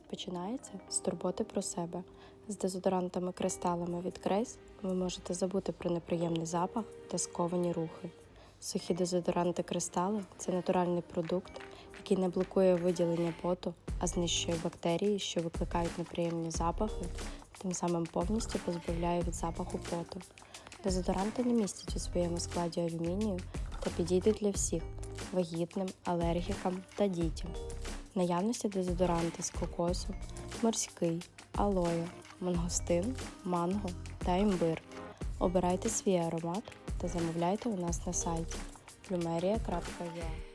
починається з турботи про себе. З дезодорантами кристалами від Крейс ви можете забути про неприємний запах та сковані рухи. Сухі дезодоранти кристали це натуральний продукт, який не блокує виділення поту, а знищує бактерії, що викликають неприємні запахи, тим самим повністю позбавляє від запаху поту. Дезодоранти не містять у своєму складі алюмінію та підійдуть для всіх вагітним, алергікам та дітям. Наявності дезодоранти з кокосу, морський, алоє, мангостин, манго та імбир. Обирайте свій аромат та замовляйте у нас на сайті plumeria.ua